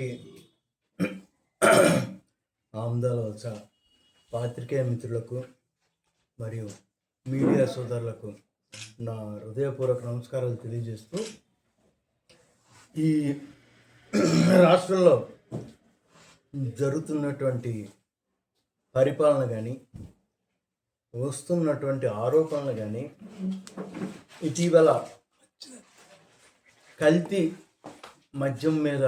Party ఆమ్దాల వలస పాత్రికేయ మిత్రులకు మరియు మీడియా సోదరులకు నా హృదయపూర్వక నమస్కారాలు తెలియజేస్తూ ఈ రాష్ట్రంలో జరుగుతున్నటువంటి పరిపాలన కానీ వస్తున్నటువంటి ఆరోపణలు కానీ ఇటీవల కల్తీ మద్యం మీద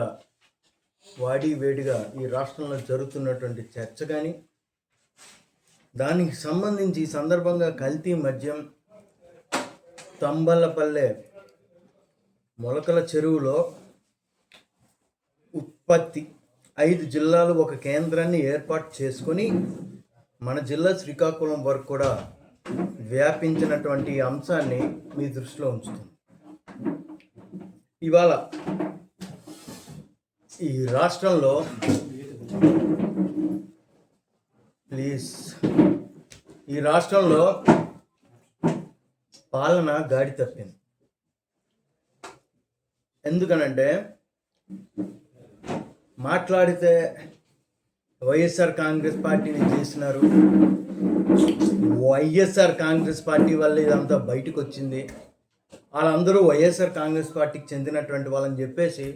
వాడి వేడిగా ఈ రాష్ట్రంలో జరుగుతున్నటువంటి చర్చ కానీ దానికి సంబంధించి ఈ సందర్భంగా కల్తీ మద్యం తంబలపల్లె మొలకల చెరువులో ఉత్పత్తి ఐదు జిల్లాలు ఒక కేంద్రాన్ని ఏర్పాటు చేసుకొని మన జిల్లా శ్రీకాకుళం వరకు కూడా వ్యాపించినటువంటి అంశాన్ని మీ దృష్టిలో ఉంచుతుంది. ఇవాళ ఈ రాష్ట్రంలో ప్లీజ్. ఈ రాష్ట్రంలో పాలన గాడి తప్పింది. ఎందుకనంటే మాట్లాడితే వైఎస్ఆర్ కాంగ్రెస్ పార్టీని చేసినారు. వైఎస్ఆర్ కాంగ్రెస్ పార్టీ వల్ల ఇదంతా బయటకు వచ్చింది వాళ్ళందరూ వైఎస్ఆర్ కాంగ్రెస్ పార్టీకి చెందినటువంటి వాళ్ళని చెప్పేసి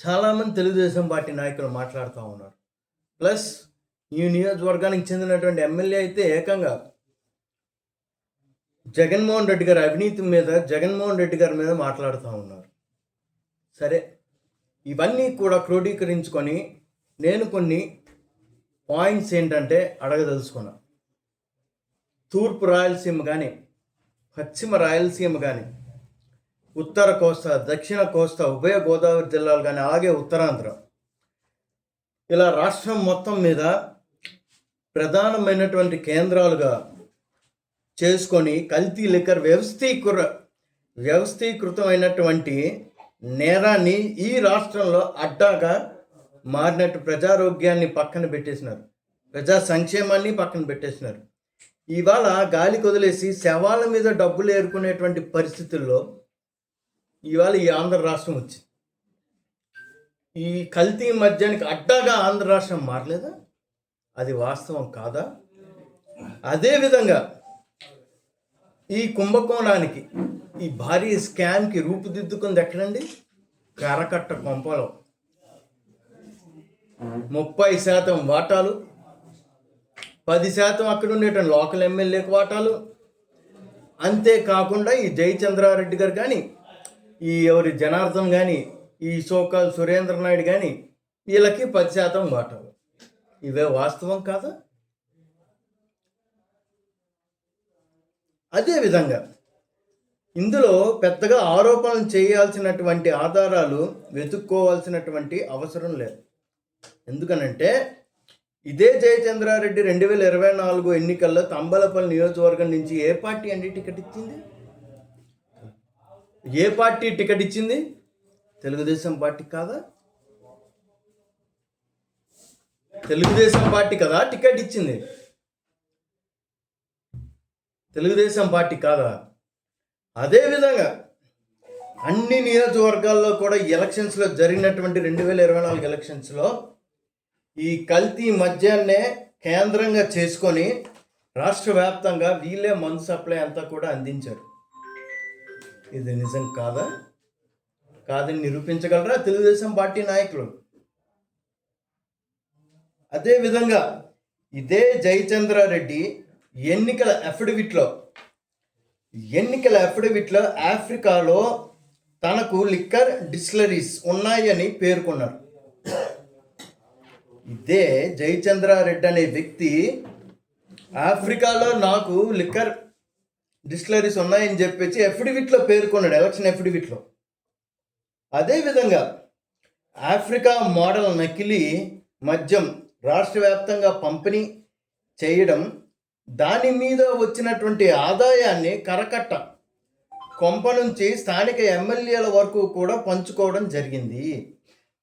చాలామంది తెలుగుదేశం పార్టీ నాయకులు మాట్లాడుతూ ఉన్నారు. ప్లస్ ఈ నియోజకవర్గానికి చెందినటువంటి ఎమ్మెల్యే అయితే ఏకంగా జగన్మోహన్ రెడ్డి గారి అవినీతి మీద జగన్మోహన్ రెడ్డి గారి మీద మాట్లాడుతూ ఉన్నారు. సరే ఇవన్నీ కూడా క్రోడీకరించుకొని నేను కొన్ని పాయింట్స్ ఏంటంటే అడగదలుచుకున్నా. తూర్పు రాయలసీమ కానీ పశ్చిమ రాయలసీమ కానీ ఉత్తర కోస్తా దక్షిణ కోస్తా ఉభయ గోదావరి జిల్లాలు కానీ అలాగే ఉత్తరాంధ్ర. ఇలా రాష్ట్రం మొత్తం మీద ప్రధానమైనటువంటి కేంద్రాలుగా చేసుకొని కల్తీ లిక్కర్ వ్యవస్థీకృ వ్యవస్థీకృతమైనటువంటి నేరాన్ని ఈ రాష్ట్రంలో అడ్డాగా మారినట్టు ప్రజారోగ్యాన్ని పక్కన పెట్టేసినారు. ప్రజా సంక్షేమాన్ని పక్కన పెట్టేసినారు. ఇవాళ గాలి కొదిలేసి శవాల మీద డబ్బులు ఏరుకునేటువంటి పరిస్థితుల్లో ఇవాళ ఈ ఆంధ్ర రాష్ట్రం వచ్చింది. ఈ కల్తీ మద్యానికి అడ్డాగా ఆంధ్ర రాష్ట్రం మారలేదా? అది వాస్తవం కాదా? అదేవిధంగా ఈ కుంభకోణానికి ఈ భారీ స్కామ్కి రూపుదిద్దుకుంది ఎక్కడండి? కరకట్ట కొంపలో. ముప్పై శాతం వాటాలు పది శాతం అక్కడ ఉండేట లోకల్ ఎమ్మెల్యేకి వాటాలు. అంతేకాకుండా ఈ జయచంద్రారెడ్డి గారు కానీ ఈ ఎవరి జనార్దన్ కానీ ఈ సోకాల్ సురేంద్ర నాయుడు కానీ వీళ్ళకి పది శాతం వాటాలు ఇవే వాస్తవం కాదా? అదేవిధంగా ఇందులో పెద్దగా ఆరోపణలు చేయాల్సినటువంటి ఆధారాలు వెతుక్కోవాల్సినటువంటి అవసరం లేదు. ఎందుకనంటే ఇదే జయచంద్రారెడ్డి రెండు వేల ఇరవై నాలుగు ఎన్నికల్లో తంబలపల్లి నియోజకవర్గం నుంచి ఏ పార్టీ అండి టికెట్ ఇచ్చింది? ఏ పార్టీ టికెట్ ఇచ్చింది? తెలుగుదేశం పార్టీ కాదా? తెలుగుదేశం పార్టీ కదా టికెట్ ఇచ్చింది. తెలుగుదేశం పార్టీ కాదా? అదేవిధంగా అన్ని నియోజకవర్గాల్లో కూడా ఎలక్షన్స్లో జరిగినటువంటి రెండు వేల ఇరవై నాలుగు ఎలక్షన్స్లో ఈ కల్తీ మద్యాన్నే కేంద్రంగా చేసుకొని రాష్ట్ర వ్యాప్తంగా వీళ్ళే మందు సప్లై అంతా కూడా అందించారు. ఇది నిజం కాదా? కాదని నిరూపించగలరా? తెలుగుదేశం పార్టీ నాయకులు. అదేవిధంగా ఇదే జయచంద్రారెడ్డి ఎన్నికల అఫిడవిట్లో ఎన్నికల అఫిడవిట్లో ఆఫ్రికాలో తనకు లిక్కర్ డిస్టిలరీస్ ఉన్నాయని పేర్కొన్నారు. ఇదే జయచంద్రారెడ్డి అనే వ్యక్తి ఆఫ్రికాలో నాకు లిక్కర్ డిస్టిలరీస్ ఉన్నాయని చెప్పేసి అఫిడవిట్లో పేర్కొన్నాడు ఎలక్షన్ అఫిడవిట్లో అదేవిధంగా ఆఫ్రికా మోడల్ నకిలీ మద్యం రాష్ట్ర వ్యాప్తంగా పంపిణీ చేయడం దాని మీద వచ్చినటువంటి ఆదాయాన్ని కరకట్ట కొంప నుంచి స్థానిక ఎమ్మెల్యేల వరకు కూడా పంచుకోవడం జరిగింది.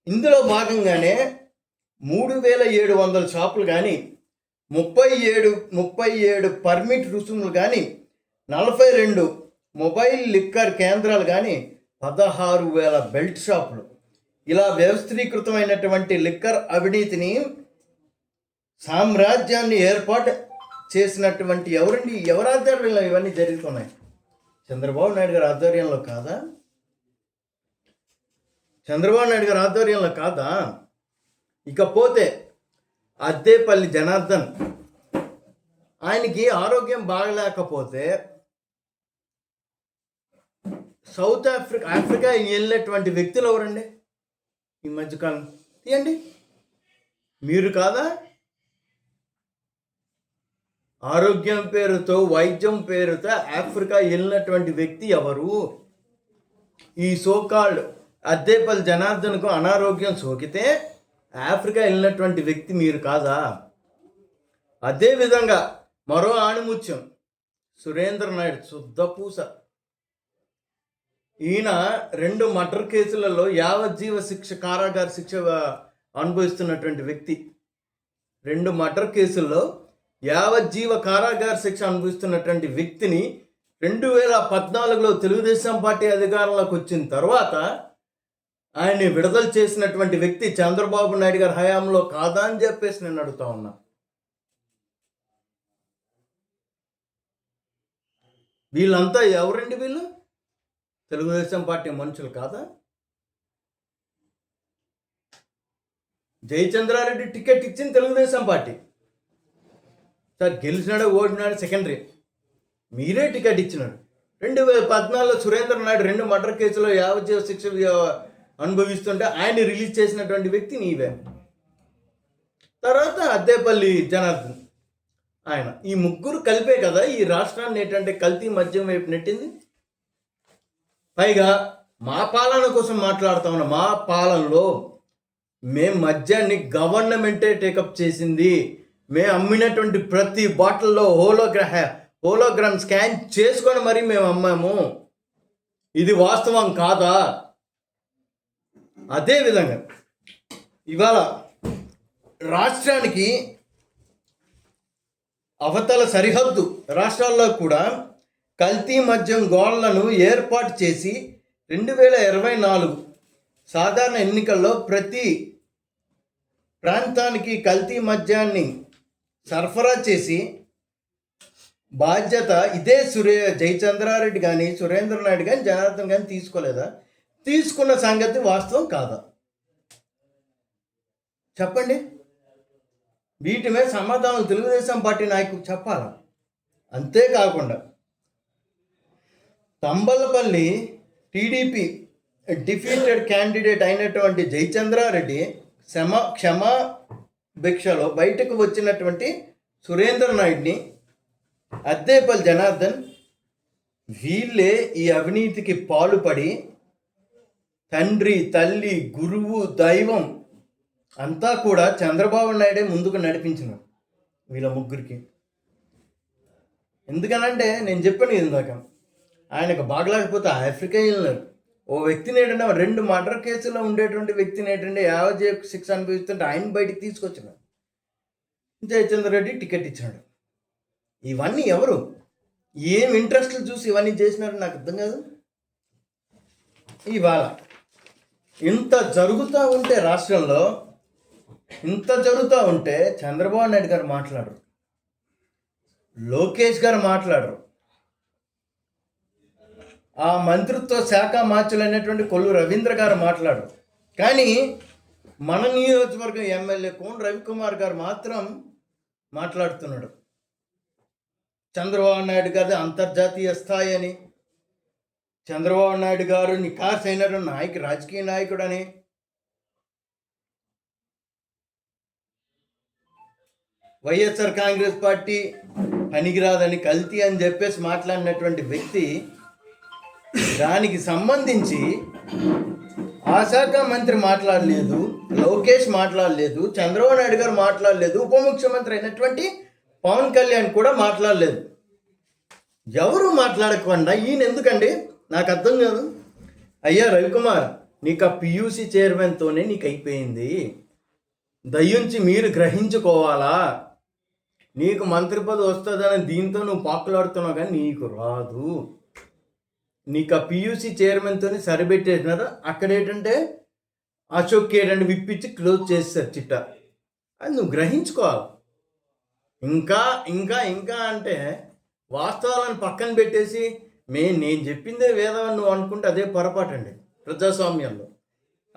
ఇందులో భాగంగానే మూడు వేల ఏడు వందల షాపులు కానీ ముప్పై ఏడు ముప్పై ఏడు పర్మిట్ రుసుములు కానీ నలభై రెండు మొబైల్ లిక్కర్ కేంద్రాలు కానీ పదహారు వేల బెల్ట్ షాపులు. ఇలా వ్యవస్థీకృతమైనటువంటి లిక్కర్ అవినీతిని సామ్రాజ్యాన్ని ఏర్పాటు చేసినటువంటి ఎవరండి? ఎవరి ఆధ్వర్యంలో ఇవన్నీ జరుగుతున్నాయి? చంద్రబాబు నాయుడు గారి ఆధ్వర్యంలో కాదా? చంద్రబాబు నాయుడు గారి ఆధ్వర్యంలో కాదా? ఇకపోతే అద్దేపల్లి జనార్దన్ ఆయనకి ఆరోగ్యం బాగలేకపోతే సౌత్ ఆఫ్రికా ఆఫ్రికా వెళ్ళినటువంటి వ్యక్తులు ఎవరండి? ఈ మధ్యకాలం. తీయండి మీరు కాదా? ఆరోగ్యం పేరుతో వైద్యం పేరుతో ఆఫ్రికా వెళ్ళినటువంటి వ్యక్తి ఎవరు? ఈ సోకాల్డ్ అద్దేపల్లి జనార్దన్కు అనారోగ్యం సోకితే ఆఫ్రికా వెళ్ళినటువంటి వ్యక్తి మీరు కాదా? అదేవిధంగా మరో ఆణిముత్యం సురేంద్ర నాయుడు శుద్ధ పూస ఈయన రెండు మర్డర్ కేసులలో యావజ్జీవ శిక్ష కారాగార శిక్ష అనుభవిస్తున్నటువంటి వ్యక్తి. రెండు మర్డర్ కేసుల్లో యావజ్జీవ కారాగార శిక్ష అనుభవిస్తున్నటువంటి వ్యక్తిని రెండు వేల పద్నాలుగులో తెలుగుదేశం పార్టీ అధికారంలోకి వచ్చిన తర్వాత ఆయన్ని విడుదల చేసినటువంటి వ్యక్తి చంద్రబాబు నాయుడు గారి హయాంలో కాదా అని చెప్పేసి నేను అడుగుతా ఉన్నా. వీళ్ళంతా ఎవరండి వీళ్ళు? తెలుగుదేశం పార్టీ మనుషులు కాదా? జయచంద్రారెడ్డి టికెట్ ఇచ్చింది తెలుగుదేశం పార్టీ. సార్ గెలిచినాడు ఓడినాడు సెకండరీ. మీరే టికెట్ ఇచ్చినాడు రెండు వేల పద్నాలుగులో సురేంద్ర నాయుడు రెండు మర్డర్ కేసులో యావజ్జీవ శిక్ష అనుభవిస్తుంటే ఆయన్ని రిలీజ్ చేసినటువంటి వ్యక్తి నీవే. తర్వాత అద్దేపల్లి జనార్దన్. ఆయన ఈ ముగ్గురు కలిపే కదా ఈ రాష్ట్రాన్ని ఏంటంటే కల్తీ మద్యం వైపు నెట్టింది. పైగా మా పాలన కోసం మాట్లాడుతా ఉన్న మా పాలనలో మేము మద్యాన్ని గవర్నమెంటే టేకప్ చేసింది. మేము అమ్మినటువంటి ప్రతి బాటిల్లో హోలోగ్రహ హోలోగ్రామ్ స్కాన్ చేసుకొని మరీ మేము అమ్మాము. ఇది వాస్తవం కాదా? అదేవిధంగా ఇవాళ రాష్ట్రానికి అవతల సరిహద్దు రాష్ట్రాల్లో కూడా కల్తీ మద్యం గోళ్ళను ఏర్పాటు చేసి రెండు వేల ఇరవై నాలుగు సాధారణ ఎన్నికల్లో ప్రతి ప్రాంతానికి కల్తీ మద్యాన్ని సరఫరా చేసి బాధ్యత ఇదే సురే జయచంద్రారెడ్డి కానీ సురేంద్ర నాయుడు కానీ జనార్దన్ కానీ తీసుకోలేదా? తీసుకున్న సంగతి వాస్తవం కాదా? చెప్పండి. వీటి మీద సమాధానం తెలుగుదేశం పార్టీ నాయకులు చెప్పాలా? అంతేకాకుండా తంబలపల్లి టీడీపీ డిఫీటెడ్ క్యాండిడేట్ అయినటువంటి జయచంద్రారెడ్డి క్షమ క్షమా భిక్షలో బయటకు వచ్చినటువంటి సురేంద్ర నాయుడిని అద్దేపల్లి జనార్దన్ వీళ్ళే ఈ అవినీతికి పాలుపడి తండ్రి తల్లి గురువు దైవం అంతా కూడా చంద్రబాబు నాయుడే ముందుకు నడిపించిన వీళ్ళ ముగ్గురికి. ఎందుకనంటే నేను చెప్పాను ఇందాక. ఆయనకు బాగలేకపోతే ఆఫ్రికా వెళ్ళినారు. ఓ వ్యక్తిని ఏంటంటే రెండు మర్డర్ కేసులో ఉండేటువంటి వ్యక్తిని ఏంటంటే యావజే శిక్ష అనుభవిస్తుంటే ఆయన బయటికి తీసుకొచ్చినాడు. జయచంద్ర రెడ్డి టికెట్ ఇచ్చాడు ఇవన్నీ ఎవరు? ఏం ఇంట్రెస్ట్లు చూసి ఇవన్నీ చేసినారు నాకు అర్థం కాదు. ఇవాళ ఇంత జరుగుతూ ఉంటే రాష్ట్రంలో ఇంత జరుగుతూ ఉంటే చంద్రబాబు నాయుడు గారు మాట్లాడరు. లోకేష్ గారు మాట్లాడరు. ఆ మంత్రిత్వ శాఖ మార్చులైనటువంటి కొల్లు రవీంద్ర గారు మాట్లాడు. కానీ మన నియోజకవర్గం ఎమ్మెల్యే కోన్ రవికుమార్ గారు మాత్రం మాట్లాడుతున్నాడు. చంద్రబాబు నాయుడు గారి అంతర్జాతీయ స్థాయి అని చంద్రబాబు నాయుడు గారు నికాస్ అయిన నాయకు రాజకీయ నాయకుడని. వైఎస్ఆర్ కాంగ్రెస్ పార్టీ పనికిరాదని కల్తీ అని చెప్పేసి మాట్లాడినటువంటి వ్యక్తి దానికి సంబంధించి ఆ శాఖ మంత్రి మాట్లాడలేదు లోకేష్ మాట్లాడలేదు చంద్రబాబు నాయుడు గారు మాట్లాడలేదు ఉప ముఖ్యమంత్రి అయినటువంటి పవన్ కళ్యాణ్ కూడా మాట్లాడలేదు. ఎవరు మాట్లాడకుండా ఈయన ఎందుకండి? నాకు అర్థం కాదు. అయ్యా రవికుమార్ నీకు ఆ పియూసీ చైర్మన్తోనే నీకు అయిపోయింది దయ్యుంచి మీరు గ్రహించుకోవాలా? నీకు మంత్రి పదవి వస్తుందని దీంతో నువ్వు పాకులాడుతున్నావు కానీ నీకు రాదు. నీకు ఆ పియూసీ చైర్మన్తోని సరిపెట్టేసినారు. అక్కడ ఏంటంటే అశోక్ ఏంటంటే విప్పించి క్లోజ్ చేస్తారు చిట్ట. అది నువ్వు గ్రహించుకోవాలి. ఇంకా ఇంకా ఇంకా అంటే వాస్తవాలను పక్కన పెట్టేసి మే నేను చెప్పిందే వేదం నువ్వు అనుకుంటే అదే పొరపాటు అండి ప్రజాస్వామ్యంలో.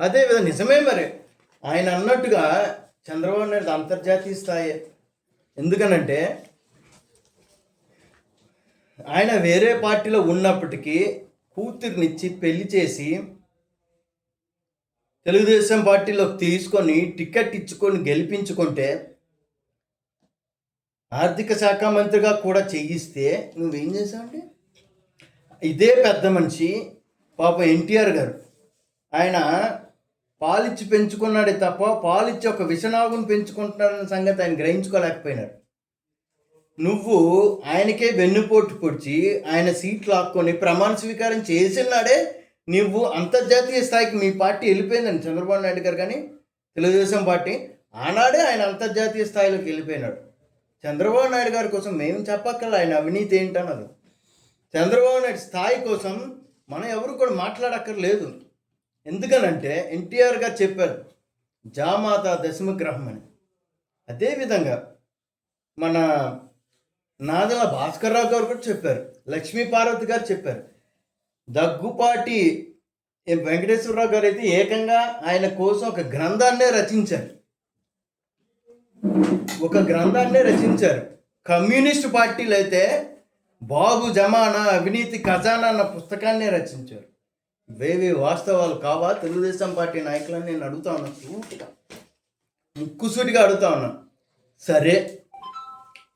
అదే విధంగా నిజమే మరి. ఆయన అన్నట్టుగా చంద్రబాబు నాయుడు అంతర్జాతీయ స్థాయి. ఎందుకనంటే ఆయన వేరే పార్టీలో ఉన్నప్పటికీ కూతుర్నిచ్చి పెళ్ళి చేసి తెలుగుదేశం పార్టీలోకి తీసుకొని టికెట్ ఇచ్చుకొని గెలిపించుకుంటే ఆర్థిక శాఖ మంత్రిగా కూడా చేయిస్తే నువ్వేం చేసావంటే ఇదే పెద్ద మనిషి పాప ఎన్టీఆర్ గారు. ఆయన పాలిచ్చి పెంచుకున్నాడే తప్ప పాలిచ్చి ఒక విషనాగుని పెంచుకుంటున్నాడన్న సంగతి ఆయన గ్రహించుకోలేకపోయినాడు నువ్వు ఆయనకే వెన్నుపోటు పొడిచి ఆయన సీట్ లాక్కొని ప్రమాణ స్వీకారం చేసినాడే నువ్వు అంతర్జాతీయ స్థాయికి మీ పార్టీ వెళ్ళిపోయిందని చంద్రబాబు నాయుడు గారు కానీ తెలుగుదేశం పార్టీ ఆనాడే ఆయన అంతర్జాతీయ స్థాయిలోకి వెళ్ళిపోయినాడు. చంద్రబాబు నాయుడు గారి కోసం మేము చెప్పక్కల ఆయన అవినీతి ఏంటన్నది. చంద్రబాబు నాయుడు స్థాయి కోసం మనం ఎవరు కూడా మాట్లాడక్కర్లేదు. ఎందుకనంటే ఎన్టీఆర్ గారు చెప్పారు జామాత దశమగ్రహం అని. అదేవిధంగా మన నాదల భాస్కర్రావు గారు కూడా చెప్పారు లక్ష్మీ పార్వతి గారు చెప్పారు. దగ్గుపాటి ఏ వెంకటేశ్వరరావు గారు అయితే ఏకంగా ఆయన కోసం ఒక గ్రంథాన్నే రచించారు. ఒక గ్రంథాన్నే రచించారు. కమ్యూనిస్ట్ పార్టీలు అయితే బాబు జమానా అవినీతి ఖజానా అన్న పుస్తకాన్నే రచించారు. వేవి వాస్తవాలు కావా? తెలుగుదేశం పార్టీ నాయకులని నేను అడుగుతా ఉన్నా సూటిగా ముక్కుసూటిగా అడుగుతా ఉన్నా. సరే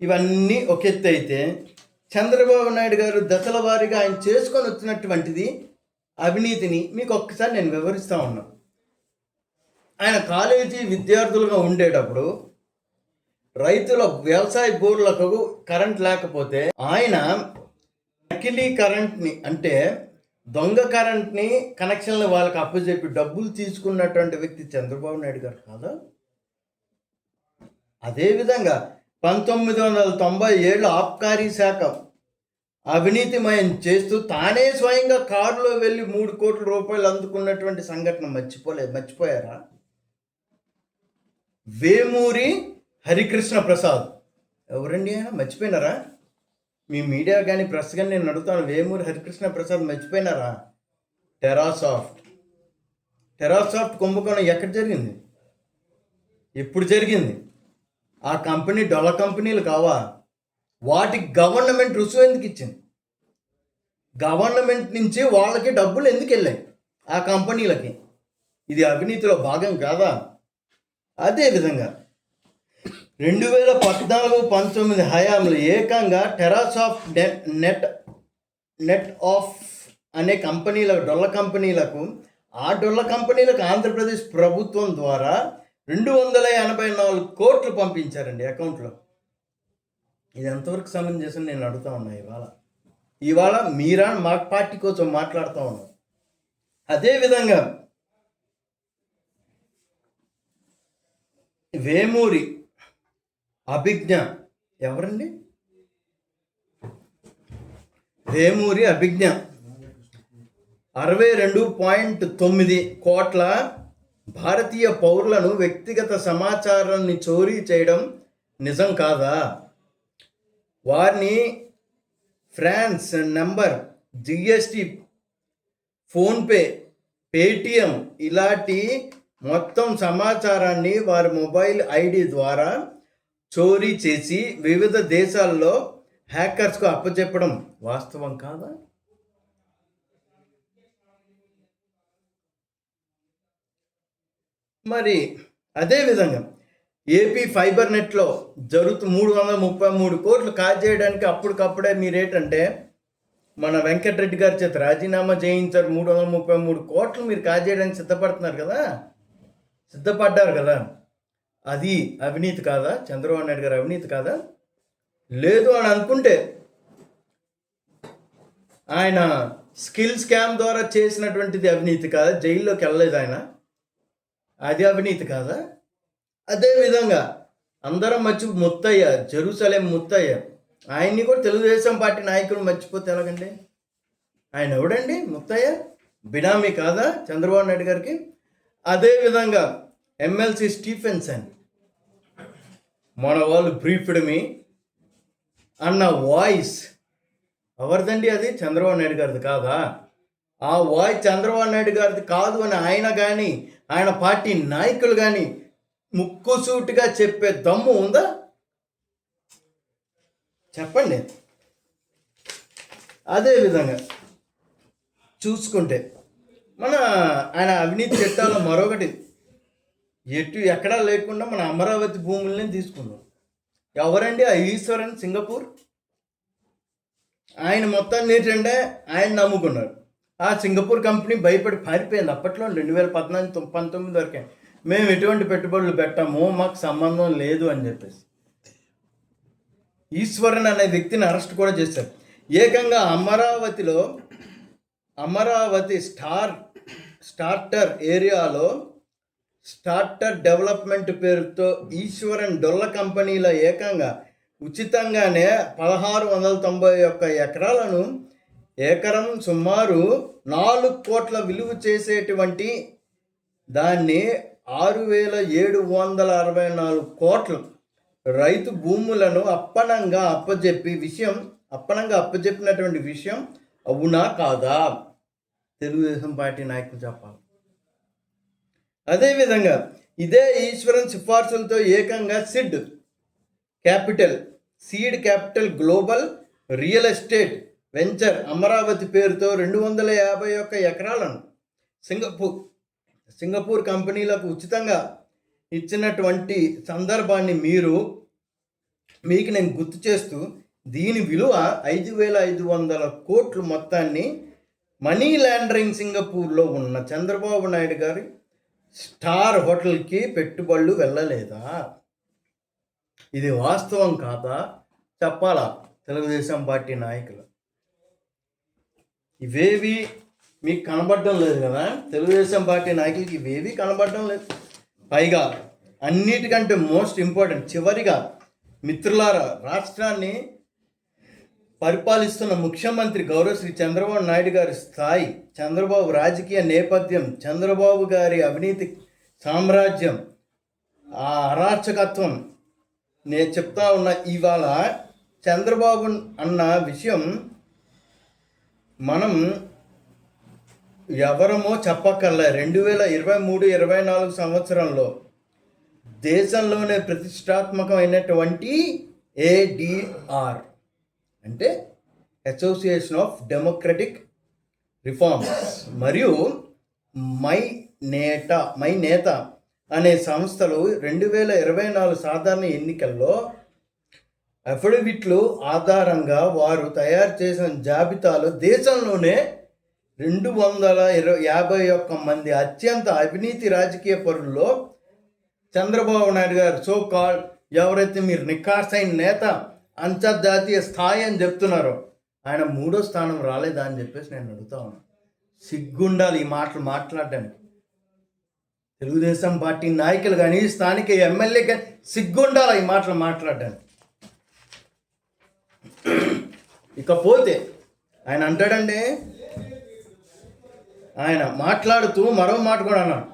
ఇవన్నీ ఒక ఎత్తు అయితే చంద్రబాబు నాయుడు గారు దశల వారీగా ఆయన చేసుకొని వచ్చినటువంటిది అవినీతిని మీకు ఒక్కసారి నేను వివరిస్తూ ఉన్నా. ఆయన కాలేజీ విద్యార్థులుగా ఉండేటప్పుడు రైతుల వ్యవసాయ బోర్లకు కరెంట్ లేకపోతే ఆయన నకిలీ కరెంట్ని అంటే దొంగ కరెంట్ని కనెక్షన్లు వాళ్ళకి అప్పచెప్పి డబ్బులు తీసుకున్నటువంటి వ్యక్తి చంద్రబాబు నాయుడు గారు కాదా? అదేవిధంగా పంతొమ్మిది వందల తొంభై ఏళ్ళు ఆబ్కారీ శాఖ అవినీతిమయం చేస్తూ తానే స్వయంగా కారులో వెళ్ళి మూడు కోట్ల రూపాయలు అందుకున్నటువంటి సంఘటన మర్చిపోలేదు మర్చిపోయారా? వేమూరి హరికృష్ణ ప్రసాద్. ఎవరండి ఆయన? మర్చిపోయినారా? మీ మీడియా కానీ ప్రెస్ కానీ నేను అడుగుతాను వేమూరి హరికృష్ణ ప్రసాద్ మర్చిపోయినారా? టెరాసాఫ్ట్ టెరాసాఫ్ట్ కుంభకోణం ఎక్కడ జరిగింది? ఎప్పుడు జరిగింది? ఆ కంపెనీ డొల్ల కంపెనీలు కావా? వాటికి గవర్నమెంట్ రుసుము ఎందుకు ఇచ్చింది? గవర్నమెంట్ నుంచి వాళ్ళకి డబ్బులు ఎందుకు వెళ్ళాయి ఆ కంపెనీలకి? ఇది అవినీతిలో భాగం కాదా? అదేవిధంగా రెండు వేల పద్నాలుగు పంతొమ్మిది హయాంలో ఏకంగా టెరాసాఫ్ట్ నెట్ నెట్ నెట్ ఆఫ్ అనే కంపెనీలకు డొల్ల కంపెనీలకు ఆ డొల్ల కంపెనీలకు ఆంధ్రప్రదేశ్ ప్రభుత్వం ద్వారా రెండు వందల ఎనభై నాలుగు కోట్లు పంపించారండి అకౌంట్లో. ఇది ఎంతవరకు సమంజసం నేను అడుగుతా ఉన్నా ఇవాళ. ఇవాళ మీరా మా పార్టీ కోసం మాట్లాడుతూ ఉన్నాం. అదేవిధంగా వేమూరి అభిజ్ఞ ఎవరండి? వేమూరి అభిజ్ఞ. అరవై రెండు పాయింట్ తొమ్మిది కోట్ల భారతీయ పౌరులను వ్యక్తిగత సమాచారాన్ని చోరీ చేయడం నిజం కాదా? వారిని ఫ్రాన్స్ నంబర్ జిఎస్టి ఫోన్పే పేటిఎం ఇలాంటి మొత్తం సమాచారాన్ని వారి మొబైల్ ఐడి ద్వారా చోరీ చేసి వివిధ దేశాల్లో హ్యాకర్స్కు అప్పచెప్పడం వాస్తవం కాదా? మరి అదేవిధంగా ఏపీ ఫైబర్ నెట్లో జరుగుతూ మూడు వందల ముప్పై మూడు కోట్లు కాజేయడానికి అప్పటికప్పుడే మీరేటంటే మన వెంకటరెడ్డి గారి చేత రాజీనామా చేయించారు మూడు వందల ముప్పై మూడు కోట్లు మీరు కాజేయడానికి సిద్ధపడుతున్నారు కదా? సిద్ధపడ్డారు కదా? అది అవినీతి కాదా? చంద్రబాబు నాయుడు గారు అవినీతి కాదా? లేదు అని అనుకుంటే ఆయన స్కిల్ స్కామ్ ద్వారా చేసినటువంటిది అవినీతి కాదా? జైల్లోకి వెళ్ళలేదు ఆయన. అది అవినీతి కాదా? అదేవిధంగా అందరం మర్చి ముత్తయ్య జెరూసలేం ముత్తయ్య. ఆయన్ని కూడా తెలుగుదేశం పార్టీ నాయకులు మర్చిపోతే ఎలాగండి? ఆయన ఎవడండి ముత్తయ్య? బినామీ కాదా చంద్రబాబు నాయుడు గారికి? అదేవిధంగా ఎమ్మెల్సీ స్టీఫెన్సన్. మన వాళ్ళు బ్రీఫ్డ్ మీ. అన్న వాయిస్ ఎవరిదండి అది? చంద్రబాబు నాయుడు గారిది కాదా? ఆ వాయిస్ చంద్రబాబు నాయుడు గారిది కాదు అని ఆయన కానీ ఆయన పార్టీ నాయకులు కానీ ముక్కుసూటిగా చెప్పే దమ్ము ఉందా? చెప్పండి. అదేవిధంగా చూసుకుంటే మన ఆయన అవినీతి చట్టాల్లో మరొకటి. ఎటు ఎక్కడా లేకుండా మన అమరావతి భూముల్ని తీసుకున్నాం ఎవరండి ఆ ఈశ్వరన్ సింగపూర్? ఆయన మొత్తాన్ని ఏంటంటే ఆయన నమ్ముకున్నారు. ఆ సింగపూర్ కంపెనీ భయపడి పారిపోయింది. అప్పట్లో రెండు వేల పద్నాలుగు పంతొమ్మిది వరకే. మేము ఎటువంటి పెట్టుబడులు పెట్టాము మాకు సంబంధం లేదు అని చెప్పేసి. ఈశ్వరన్ అనే వ్యక్తిని అరెస్ట్ కూడా చేశారు. ఏకంగా అమరావతిలో అమరావతి స్టార్ స్టార్టర్ ఏరియాలో స్టార్టర్ డెవలప్మెంట్ పేరుతో ఈశ్వరన్ డొల్ల కంపెనీల ఏకంగా ఉచితంగానే పదహారు వందల తొంభై ఒక్క ఎకరాలను ఎకరం సుమారు నాలుగు కోట్ల విలువ చేసేటువంటి దాన్ని ఆరు వేల ఏడు వందల అరవై నాలుగు కోట్లు రైతు భూములను అప్పనంగా అప్పజెప్పి విషయం అప్పనంగా అప్పజెప్పినటువంటి విషయం అవునా కాదా? తెలుగుదేశం పార్టీ నాయకులు చెప్పాలి. అదేవిధంగా ఇదే ఈశ్వరన్ సిఫార్సులతో ఏకంగా seed capital seed capital global real estate venture Amaravati పేరుతో రెండు వందల యాభై ఒక్క ఎకరాలను సింగపూర్ సింగపూర్ కంపెనీలకు ఉచితంగా ఇచ్చినటువంటి సందర్భాన్ని మీరు మీకు నేను గుర్తు చేస్తూ దీని విలువ ఐదు వేల ఐదు వందల కోట్లు మొత్తాన్ని మనీ లాండరింగ్ సింగపూర్లో ఉన్న చంద్రబాబు నాయుడు గారి స్టార్ హోటల్కి పెట్టుబడులు వెళ్ళలేదా? ఇది వాస్తవం కాదా? చెప్పాలా? తెలుగుదేశం పార్టీ నాయకులు. ఇవేవి మీకు కనబడడం లేదు కదా? తెలుగుదేశం పార్టీ నాయకులకి ఇవేవి కనబడడం లేదు. పైగా అన్నిటికంటే మోస్ట్ ఇంపార్టెంట్ చివరిగా మిత్రులారా రాష్ట్రాన్ని పరిపాలిస్తున్న ముఖ్యమంత్రి గౌరవ శ్రీ చంద్రబాబు నాయుడు గారి స్థాయి చంద్రబాబు రాజకీయ నేపథ్యం చంద్రబాబు గారి అవినీతి సామ్రాజ్యం ఆ అరాచకత్వం నేను చెప్తా ఉన్న ఇవాళ చంద్రబాబు అన్న విషయం మనం ఎవరమో చెప్పక్కర్లే. రెండు వేల ఇరవై మూడు ఇరవై నాలుగు సంవత్సరంలో దేశంలోనే ప్రతిష్టాత్మకమైనటువంటి ఏడిఆర్ అంటే అసోసియేషన్ ఆఫ్ డెమోక్రటిక్ రిఫార్మ్స్ మరియు మై నేట మై నేత అనే సంస్థలు రెండు వేల ఇరవై నాలుగు సాధారణ ఎన్నికల్లో అఫిడవిట్లు ఆధారంగా వారు తయారు చేసిన జాబితాలో దేశంలోనే రెండు వందల ఇరవై యాభై ఒక్క మంది అత్యంత అవినీతి రాజకీయ పరుల్లో చంద్రబాబు నాయుడు గారు సో కాల్ ఎవరైతే మీరు నిఖార్సైన నేత అంతర్జాతీయ స్థాయి అని చెప్తున్నారో ఆయన మూడో స్థానం రాలేదా అని చెప్పేసి నేను అడుగుతా ఉన్నాను సిగ్గుండాలి ఈ మాటలు మాట్లాడడానికి. తెలుగుదేశం పార్టీ నాయకులు కానీ స్థానిక ఎమ్మెల్యే కానీ సిగ్గుండాలి ఈ మాటలు మాట్లాడడానికి? ఇకపోతే ఆయన అంటాడండి ఆయన మాట్లాడుతూ మరో మాట కూడా అన్నాడు.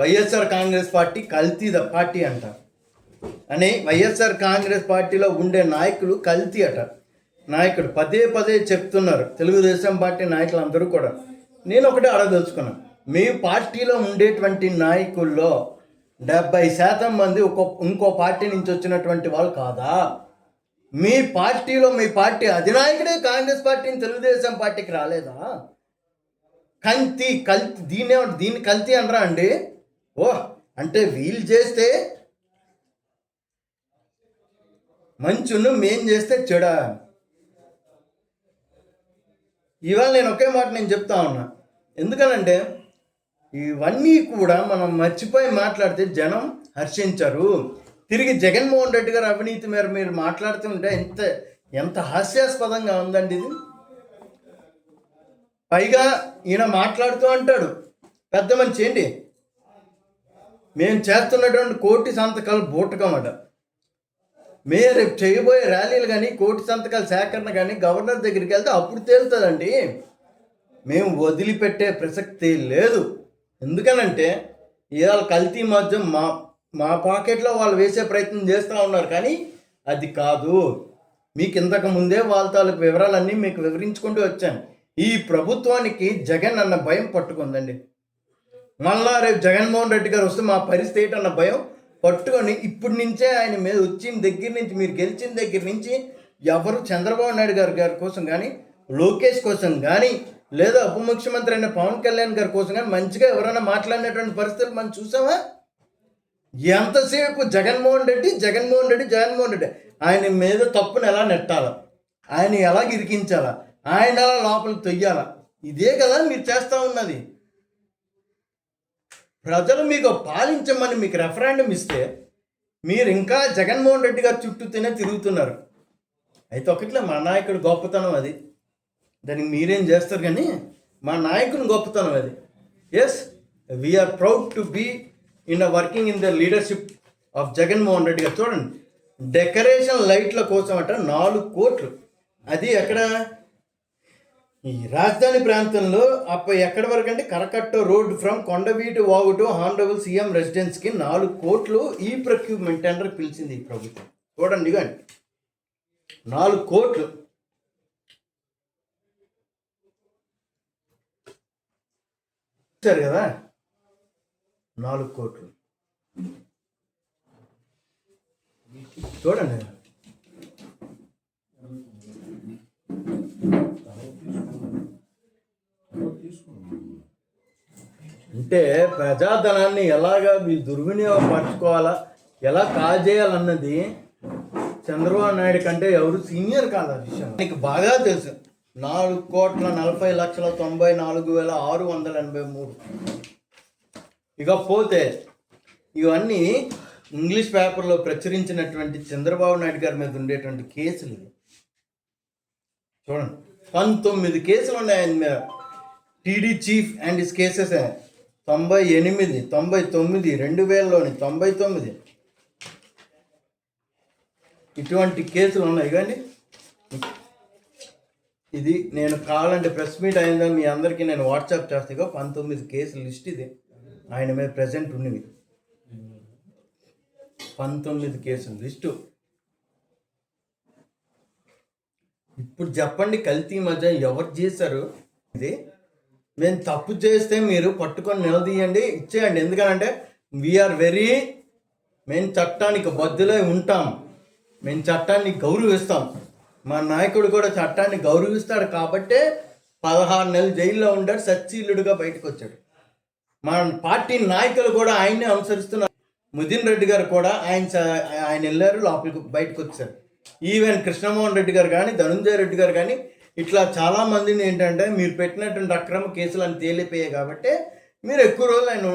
వైఎస్ఆర్ కాంగ్రెస్ పార్టీ కల్తీ ద పార్టీ అంట. అని వైఎస్ఆర్ కాంగ్రెస్ పార్టీలో ఉండే నాయకులు కల్తీ అట. నాయకుడు పదే పదే చెప్తున్నారు. తెలుగుదేశం పార్టీ నాయకులు అందరూ కూడా. నేను ఒకటే అడగదలుచుకున్నాను మీ పార్టీలో ఉండేటువంటి నాయకుల్లో డెబ్బై శాతం మంది ఒక ఇంకో పార్టీ నుంచి వచ్చినటువంటి వాళ్ళు కాదా? మీ పార్టీలో మీ పార్టీ అధినాయకుడే కాంగ్రెస్ పార్టీని తెలుగుదేశం పార్టీకి రాలేదా? కల్తీ కల్తీ దీన్నే దీన్ని కల్తీ అనరా అండి? ఓ అంటే వీళ్ళు చేస్తే మంచును మేం చేస్తే చెడ. ఇవాళ నేను ఒకే మాట నేను చెప్తా ఉన్నా. ఎందుకనంటే ఇవన్నీ కూడా మనం మర్చిపోయి మాట్లాడితే జనం హర్షించరు. తిరిగి జగన్మోహన్ రెడ్డి గారు అవినీతి మేర మీరు మాట్లాడుతుంటే ఎంత ఎంత హాస్యాస్పదంగా ఉందండి ఇది. పైగా ఈయన మాట్లాడుతూ అంటాడు పెద్ద మనిషి ఏంటి? మేము చేస్తున్నటువంటి కోటి సంతకాలు బూటకమట మేము రేపు చేయబోయే ర్యాలీలు కానీ కోటి సంతకాల సేకరణ కానీ గవర్నర్ దగ్గరికి వెళ్తే అప్పుడు తేలుతుందండి. మేము వదిలిపెట్టే ప్రసక్తి లేదు. ఎందుకనంటే ఇవాళ కల్తీ మద్యం మా మా పాకెట్లో వాళ్ళు వేసే ప్రయత్నం చేస్తూ ఉన్నారు కానీ అది కాదు. మీకు ఇంతకు ముందే వాళ్ళ తాలూకు వివరాలన్నీ మీకు వివరించుకుంటూ వచ్చాను. ఈ ప్రభుత్వానికి జగన్ అన్న భయం పట్టుకుందండి. మళ్ళా రేపు జగన్మోహన్ రెడ్డి గారు వస్తే మా పరిస్థితి ఏంటన్న భయం పట్టుకొని ఇప్పటి నుంచే ఆయన మీద వచ్చిన దగ్గర నుంచి మీరు గెలిచిన దగ్గర నుంచి ఎవరు చంద్రబాబు నాయుడు గారి గారి కోసం కానీ లోకేష్ కోసం కానీ లేదా ఉప ముఖ్యమంత్రి అయిన పవన్ కళ్యాణ్ గారి కోసం కానీ మంచిగా ఎవరైనా మాట్లాడినటువంటి పరిస్థితులు మనం చూసామా? ఎంతసేపు జగన్మోహన్ రెడ్డి జగన్మోహన్ రెడ్డి జగన్మోహన్ రెడ్డి? ఆయన మీద తప్పును ఎలా నెట్టాలా? ఆయన ఎలా ఇరికించాలా? ఆయన ఎలా లోపలికి తొయ్యాలా? ఇదే కదా మీరు చేస్తూ ఉన్నది. ప్రజలు మీకు పాలించమని మీకు రెఫరాండం ఇస్తే మీరు ఇంకా జగన్మోహన్ రెడ్డి గారు చుట్టూతోనే తిరుగుతున్నారు. అయితే ఒకట్లే మా నాయకుడు గొప్పతనం అది. దానికి మీరేం చేస్తారు కానీ మా నాయకుని గొప్పతనం అది. Yes we're proud to be in a working in the leadership of Jaganmohan Reddy garu చూడండి. డెకరేషన్ లైట్ల కోసం అంట నాలుగు కోట్లు. అది ఎక్కడ? ఈ రాజధాని ప్రాంతంలో అప్ప ఎక్కడి వరకు అంటే కరకట్ట రోడ్ ఫ్రమ్ కొండవీటి వాగుటు హాండబుల్ హానరబుల్ సీఎం రెసిడెన్స్కి నాలుగు కోట్లు ఈ ప్రొక్యూర్మెంట్ టెండర్ పిలిచింది ఈ ప్రభుత్వం. చూడండి కానీ నాలుగు కోట్లు. ఇచ్చారు కదా? నాలుగు కోట్లు. చూడండి. అంటే ప్రజాధనాన్ని ఎలాగా మీరు దుర్వినియోగపరచుకోవాలా ఎలా కాజేయాలన్నది చంద్రబాబు నాయుడు కంటే ఎవరు సీనియర్ కాదు ఆ విషయం. నీకు బాగా తెలుసు. నాలుగు కోట్ల నలభై లక్షల తొంభై నాలుగు వేల ఆరు వందల ఎనభై మూడు. ఇకపోతే ఇవన్నీ ఇంగ్లీష్ పేపర్లో ప్రచురించినటువంటి చంద్రబాబు నాయుడు గారి మీద ఉండేటువంటి కేసులు. ఇవి చూడండి. పంతొమ్మిది కేసులు ఉన్నాయి ఆయన మీద. TD chief and is cases. తొంభై ఎనిమిది తొంభై తొమ్మిది రెండు వేలలోని తొంభై తొమ్మిది. ఇటువంటి కేసులు ఉన్నాయి కానీ ఇది నేను కావాలంటే ప్రెస్ మీట్ అయిందా మీ అందరికీ నేను వాట్సాప్ చేస్తాగా పంతొమ్మిది కేసులు లిస్ట్ ఇది. ఆయన మీద ప్రజెంట్ ఉన్నవి. పంతొమ్మిది కేసులు. లిస్టు. ఇప్పుడు చెప్పండి కల్తీ మధ్య ఎవరు చేశారు? ఇది మేము తప్పు చేస్తే మీరు పట్టుకొని నిలదీయండి ఇచ్చేయండి. ఎందుకంటే వీఆర్ వెరీ మేము చట్టానికి బద్దులై ఉంటాం. మేము చట్టాన్ని గౌరవిస్తాం. మా నాయకుడు కూడా చట్టాన్ని గౌరవిస్తాడు కాబట్టే పదహారు నెలలు జైల్లో ఉండాడు సచ్చీలుడుగా బయటకు వచ్చాడు మన పార్టీ నాయకులు కూడా ఆయన్నే అనుసరిస్తున్నారు. ముదిన్ రెడ్డి గారు కూడా ఆయన ఆయన వెళ్ళారు లోపలికి బయటకు వచ్చారు. ఈవెన్ కృష్ణమోహన్ రెడ్డి గారు కానీ ధనుంజయ రెడ్డి గారు కానీ ఇట్లా చాలా మందిని ఏంటంటే మీరు పెట్టినటువంటి అక్రమ కేసులు అని తేలిపోయాయి కాబట్టి మీరు ఎక్కువ రోజులు ఆయన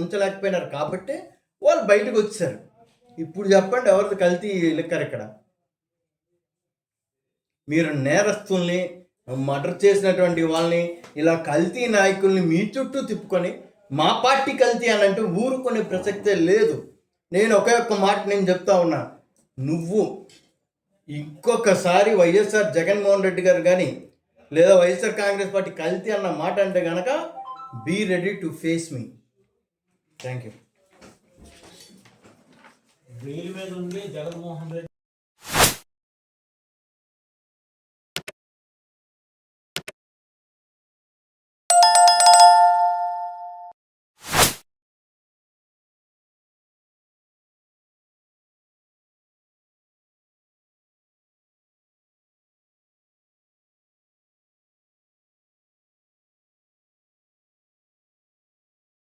ఉంచలేకపోయినారు కాబట్టి వాళ్ళు బయటకు వచ్చారు. ఇప్పుడు చెప్పండి ఎవరిది కల్తీ లెక్కరు ఇక్కడ? మీరు నేరస్తుల్ని మర్డర్ చేసినటువంటి వాళ్ళని ఇలా కల్తీ నాయకుల్ని మీ చుట్టూ తిప్పుకొని మా పార్టీ కల్తీ అని అంటే ఊరుకునే ప్రసక్తే లేదు. నేను ఒకే ఒక్క మాట నేను చెప్తా ఉన్నా. నువ్వు ఇంకొకసారి వైఎస్ఆర్ జగన్మోహన్ రెడ్డి గారు కానీ లేదా వైఎస్ఆర్ కాంగ్రెస్ పార్టీ కల్తీ అన్న మాట అంటే కనుక be ready to face me thank you మీద ఉంది జగన్మోహన్ రెడ్డి